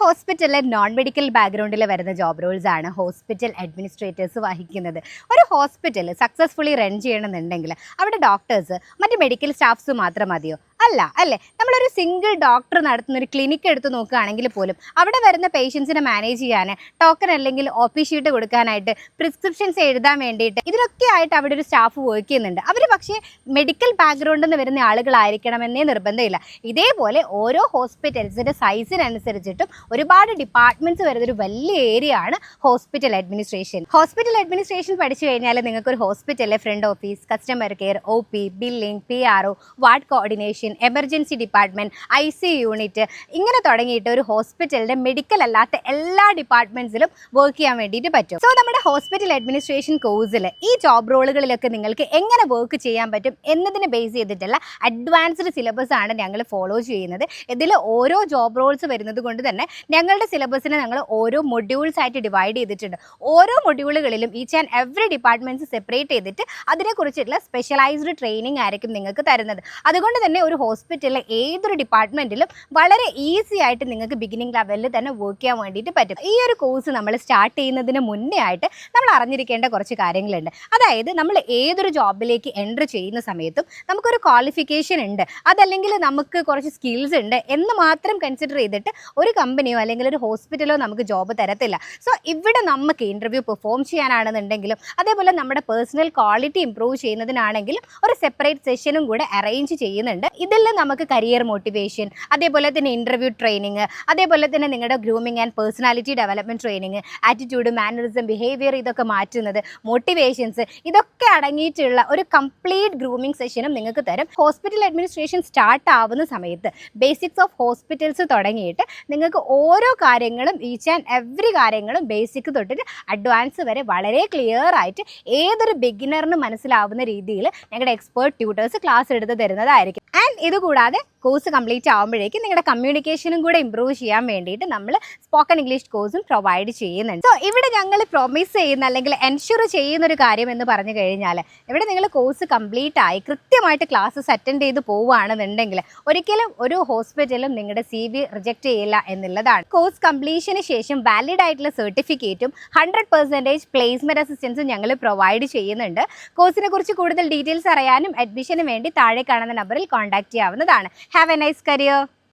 ഹോസ്പിറ്റലിലെ non medical ബാക്ക്ഗ്രൗണ്ടിൽ വരുന്ന ജോബ് റോൾസ് ആണ് ഹോസ്പിറ്റൽ അഡ്മിനിസ്ട്രേറ്റേഴ്സ് വഹിക്കുന്നത്. ഒരു ഹോസ്പിറ്റൽ സക്സസ്ഫുള്ളി റൺ ചെയ്യണമെന്നുണ്ടെങ്കിൽ അവിടെ ഡോക്ടേഴ്സ് മറ്റ് മെഡിക്കൽ സ്റ്റാഫ്സ് മാത്രം മതിയോ? അല്ല അല്ലേ? നമ്മളൊരു സിംഗിൾ ഡോക്ടർ നടത്തുന്ന ഒരു ക്ലിനിക്ക് എടുത്ത് നോക്കുകയാണെങ്കിൽ പോലും അവിടെ വരുന്ന പേഷ്യൻസിനെ മാനേജ് ചെയ്യാൻ ടോക്കൺ അല്ലെങ്കിൽ ഒ പി ഷീറ്റ് കൊടുക്കാനായിട്ട് പ്രിസ്ക്രിപ്ഷൻസ് എഴുതാൻ വേണ്ടിയിട്ട് ഇതിനൊക്കെ ആയിട്ട് അവിടെ ഒരു സ്റ്റാഫ് വർക്ക് ചെയ്യുന്നുണ്ട്. അവർ പക്ഷേ മെഡിക്കൽ ബാക്ക്ഗ്രൗണ്ടിൽ നിന്ന് വരുന്ന ആളുകളായിരിക്കണമെന്നേ നിർബന്ധമില്ല. ഇതേപോലെ ഓരോ ഹോസ്പിറ്റൽസിന്റെ സൈസിനനുസരിച്ചിട്ടും ഒരുപാട് ഡിപ്പാർട്ട്മെന്റ്സ് വരുന്ന ഒരു വലിയ ഏരിയ ആണ് ഹോസ്പിറ്റൽ അഡ്മിനിസ്ട്രേഷൻ ഹോസ്പിറ്റൽ അഡ്മിനിസ്ട്രേഷൻ പഠിച്ചു കഴിഞ്ഞാൽ നിങ്ങൾക്ക് ഒരു ഹോസ്പിറ്റലിലെ front office customer care O P billing P R O ward coordination emergency department I C unit ഇങ്ങനെ തുടങ്ങിയിട്ട് ഒരു ഹോസ്പിറ്റലിന്റെ മെഡിക്കൽ അല്ലാത്ത എല്ലാ ഡിപ്പാർട്ട്മെന്റ്സിലും വർക്ക് ചെയ്യാൻ വേണ്ടിയിട്ട് പറ്റും. സോ നമ്മുടെ ഹോസ്പിറ്റൽ അഡ്മിനിസ്ട്രേഷൻ കോഴ്സിൽ ഈ ജോബ് റോളുകളിലൊക്കെ നിങ്ങൾക്ക് എങ്ങനെ വർക്ക് ചെയ്യാൻ പറ്റും എന്നതിനെ ബേസ് ചെയ്തിട്ടുള്ള അഡ്വാൻസ്ഡ് സിലബസ് ആണ് ഞങ്ങൾ ഫോളോ ചെയ്യുന്നത്. ഇതിൽ ഓരോ ജോബ് റോൾസ് വരുന്നത് കൊണ്ട് തന്നെ ഞങ്ങളുടെ സിലബസിനെ ഞങ്ങൾ ഓരോ മൊഡ്യൂൾസ് ആയിട്ട് ഡിവൈഡ് ചെയ്തിട്ടുണ്ട്. ഓരോ മൊഡ്യൂളുകളിലും each and every departments separate ചെയ്തിട്ട് അതിനെക്കുറിച്ചിട്ടുള്ള സ്പെഷ്യലൈസ്ഡ് ട്രെയിനിങ് ആയിരിക്കും നിങ്ങൾക്ക് തരുന്നത്. അതുകൊണ്ട് തന്നെ ഒരു ഹോസ്പിറ്റലിലെ ഏതൊരു ഡിപ്പാർട്ട്മെന്റിലും വളരെ ഈസി ആയിട്ട് നിങ്ങൾക്ക് ബിഗിനിങ് ലെവലിൽ തന്നെ വർക്ക് ചെയ്യാൻ വേണ്ടിയിട്ട് പറ്റും. ഈ ഒരു കോഴ്സ് നമ്മൾ സ്റ്റാർട്ട് ചെയ്യുന്നതിന് മുന്നേ ആയിട്ട് നമ്മൾ അറിഞ്ഞിരിക്കേണ്ട കുറച്ച് കാര്യങ്ങളുണ്ട്. അതായത് നമ്മൾ ഏതൊരു ജോബിലേക്ക് എന്റർ ചെയ്യുന്ന സമയത്തും നമുക്കൊരു ക്വാളിഫിക്കേഷൻ ഉണ്ട്. അതല്ലെങ്കിൽ നമുക്ക് കുറച്ച് സ്കിൽസ് ഉണ്ട് എന്ന് മാത്രം കൺസിഡർ ചെയ്തിട്ട് ഒരു കമ്പനിയോ അല്ലെങ്കിൽ ഒരു ഹോസ്പിറ്റലോ നമുക്ക് ജോബ് തരത്തില്ല. സോ ഇവിടെ നമുക്ക് ഇന്റർവ്യൂ പെർഫോം ചെയ്യാനാണെന്നുണ്ടെങ്കിലും അതേപോലെ നമ്മുടെ പേഴ്സണൽ ക്വാളിറ്റി ഇമ്പ്രൂവ് ചെയ്യുന്നതിനാണെങ്കിലും ഒരു സെപ്പറേറ്റ് സെഷനും കൂടെ അറേഞ്ച് ചെയ്യുന്നുണ്ട്. ഇതിൽ നമുക്ക് കരിയർ മോട്ടിവേഷൻ അതേപോലെ തന്നെ ഇന്റർവ്യൂ ട്രെയിനിങ് അതേപോലെ തന്നെ നിങ്ങളുടെ grooming and personality development training attitude mannerism behaviour ഇതൊക്കെ മാറ്റുന്നത് മോട്ടിവേഷൻസ് ഇതൊക്കെ അടങ്ങിയിട്ടുള്ള ഒരു കംപ്ലീറ്റ് ഗ്രൂമിങ് സെഷനും നിങ്ങൾക്ക് തരും. ഹോസ്പിറ്റൽ അഡ്മിനിസ്ട്രേഷൻ സ്റ്റാർട്ട് ആവുന്ന സമയത്ത് ബേസിക്സ് ഓഫ് ഹോസ്പിറ്റൽസ് തുടങ്ങിയിട്ട് നിങ്ങൾക്ക് ഓരോ കാര്യങ്ങളും ഈച്ച് ആൻഡ് എവറി കാര്യങ്ങളും ബേസിക് തൊട്ടിട്ട് അഡ്വാൻസ് വരെ വളരെ ക്ലിയർ ആയിട്ട് ഏതൊരു ബിഗിനറിന് മനസ്സിലാവുന്ന രീതിയിൽ ഞങ്ങളുടെ എക്സ്പേർട്ട് ട്യൂട്ടേഴ്സ് ക്ലാസ് എടുത്ത് തരുന്നതായിരിക്കും. ആൻഡ് ഇതുകൂടാതെ കോഴ്സ് കംപ്ലീറ്റ് ആകുമ്പോഴേക്കും നിങ്ങളുടെ കമ്മ്യൂണിക്കേഷനും കൂടെ ഇമ്പ്രൂവ് ചെയ്യാൻ വേണ്ടിയിട്ട് നമ്മൾ സ്പോക്കൺ ഇംഗ്ലീഷ് കോഴ്സും പ്രൊവൈഡ് ചെയ്യുന്നുണ്ട്. സോ ഇവിടെ ഞങ്ങൾ പ്രൊമിസ് ചെയ്യുന്ന അല്ലെങ്കിൽ എൻഷുർ ചെയ്യുന്ന ഒരു കാര്യം എന്ന് പറഞ്ഞു കഴിഞ്ഞാൽ ഇവിടെ നിങ്ങൾ കോഴ്സ് കംപ്ലീറ്റ് ആയി കൃത്യമായിട്ട് ക്ലാസ്സസ് അറ്റൻഡ് ചെയ്ത് പോവുകയാണെന്നുണ്ടെങ്കിൽ ഒരിക്കലും ഒരു ഹോസ്പിറ്റലും നിങ്ങളുടെ സി വി റിജക്റ്റ് ചെയ്യില്ല എന്നുള്ളതാണ്. കോഴ്സ് കംപ്ലീഷന് ശേഷം വാലിഡ് ആയിട്ടുള്ള സർട്ടിഫിക്കറ്റും ഹൺഡ്രഡ് പെർസെന്റേജ് പ്ലേസ്മെന്റ് അസിസ്റ്റൻസും ഞങ്ങൾ പ്രൊവൈഡ് ചെയ്യുന്നുണ്ട്. കോഴ്സിനെ കുറിച്ച് കൂടുതൽ ഡീറ്റെയിൽസ് അറിയാനും അഡ്മിഷന് വേണ്ടി താഴെ കാണുന്ന നമ്പറിൽ കോൺടാക്ട് ചെയ്യാവുന്നതാണ്. Have a nice career.